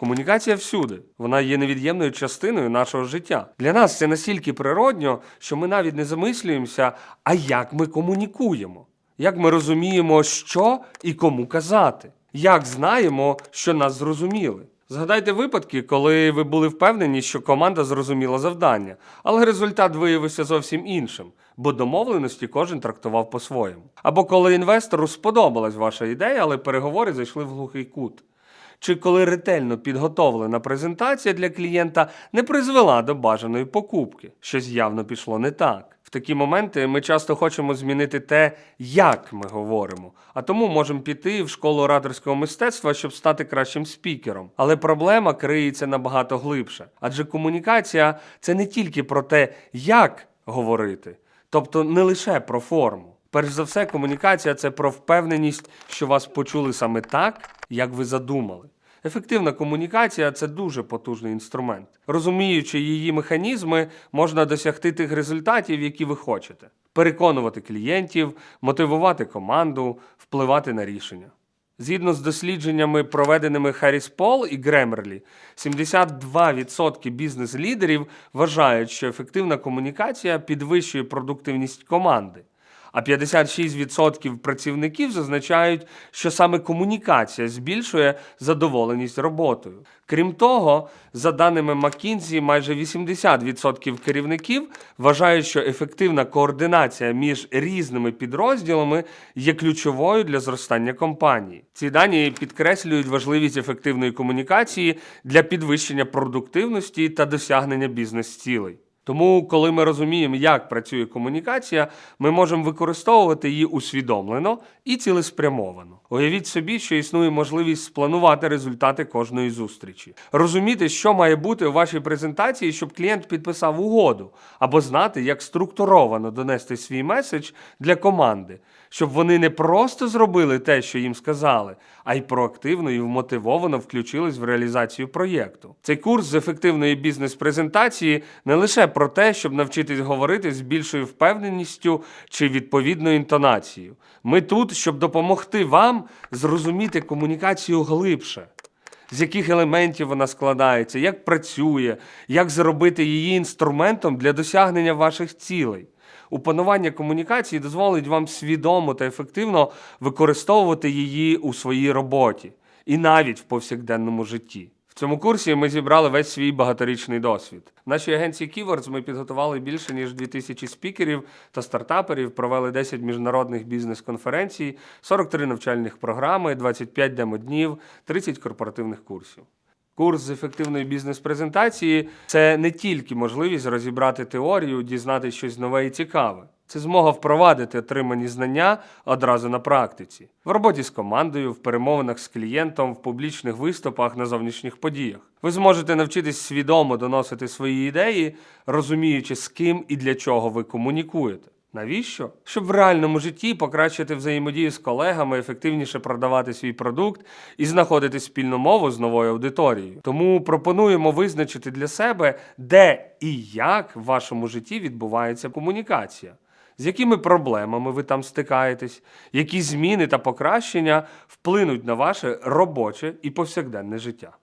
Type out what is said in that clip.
Комунікація всюди. Вона є невід'ємною частиною нашого життя. Для нас це настільки природньо, що ми навіть не замислюємося, а як ми комунікуємо, як ми розуміємо, що і кому казати, як знаємо, що нас зрозуміли. Згадайте випадки, коли ви були впевнені, що команда зрозуміла завдання, але результат виявився зовсім іншим, бо домовленості кожен трактував по-своєму. Або коли інвестору сподобалась ваша ідея, але переговори зайшли в глухий кут. Чи коли ретельно підготовлена презентація для клієнта не призвела до бажаної покупки, щось явно пішло не так. В такі моменти ми часто хочемо змінити те, як ми говоримо, а тому можемо піти в школу ораторського мистецтва, щоб стати кращим спікером. Але проблема криється набагато глибше. Адже комунікація це не тільки про те, як говорити, тобто не лише про форму. Перш за все, комунікація це про впевненість, що вас почули саме так, як ви задумали. Ефективна комунікація це дуже потужний інструмент. Розуміючи її механізми, можна досягти тих результатів, які ви хочете: переконувати клієнтів, мотивувати команду, впливати на рішення. Згідно з дослідженнями, проведеними Харріс Пол і Гремерлі, 72% бізнес-лідерів вважають, що ефективна комунікація підвищує продуктивність команди. А 56% працівників зазначають, що саме комунікація збільшує задоволеність роботою. Крім того, за даними McKinsey, майже 80% керівників вважають, що ефективна координація між різними підрозділами є ключовою для зростання компанії. Ці дані підкреслюють важливість ефективної комунікації для підвищення продуктивності та досягнення бізнес-цілей. Тому, коли ми розуміємо, як працює комунікація, ми можемо використовувати її усвідомлено і цілеспрямовано. Уявіть собі, що існує можливість спланувати результати кожної зустрічі, розуміти, що має бути у вашій презентації, щоб клієнт підписав угоду, або знати, як структуровано донести свій меседж для команди, щоб вони не просто зробили те, що їм сказали, а й проактивно і вмотивовано включились в реалізацію проєкту. Цей курс з ефективної бізнес-презентації не лише про те, щоб навчитись говорити з більшою впевненістю чи відповідною інтонацією. Ми тут, щоб допомогти вам зрозуміти комунікацію глибше. З яких елементів вона складається, як працює, як зробити її інструментом для досягнення ваших цілей. Опанування комунікації дозволить вам свідомо та ефективно використовувати її у своїй роботі і навіть в повсякденному житті. Цьому курсі ми зібрали весь свій багаторічний досвід. В нашій агенції Keywords ми підготували більше ніж 2000 спікерів та стартаперів, провели 10 міжнародних бізнес-конференцій, 43 навчальних програми, 25 демоднів, 30 корпоративних курсів. Курс з ефективної бізнес-презентації це не тільки можливість розібрати теорію, дізнати щось нове і цікаве. Це змога впровадити отримані знання одразу на практиці, в роботі з командою, в перемовинах з клієнтом, в публічних виступах на зовнішніх подіях. Ви зможете навчитись свідомо доносити свої ідеї, розуміючи, з ким і для чого ви комунікуєте. Навіщо? Щоб в реальному житті покращити взаємодію з колегами, ефективніше продавати свій продукт і знаходити спільну мову з новою аудиторією. Тому пропонуємо визначити для себе, де і як в вашому житті відбувається комунікація. З якими проблемами ви там стикаєтесь, які зміни та покращення вплинуть на ваше робоче і повсякденне життя.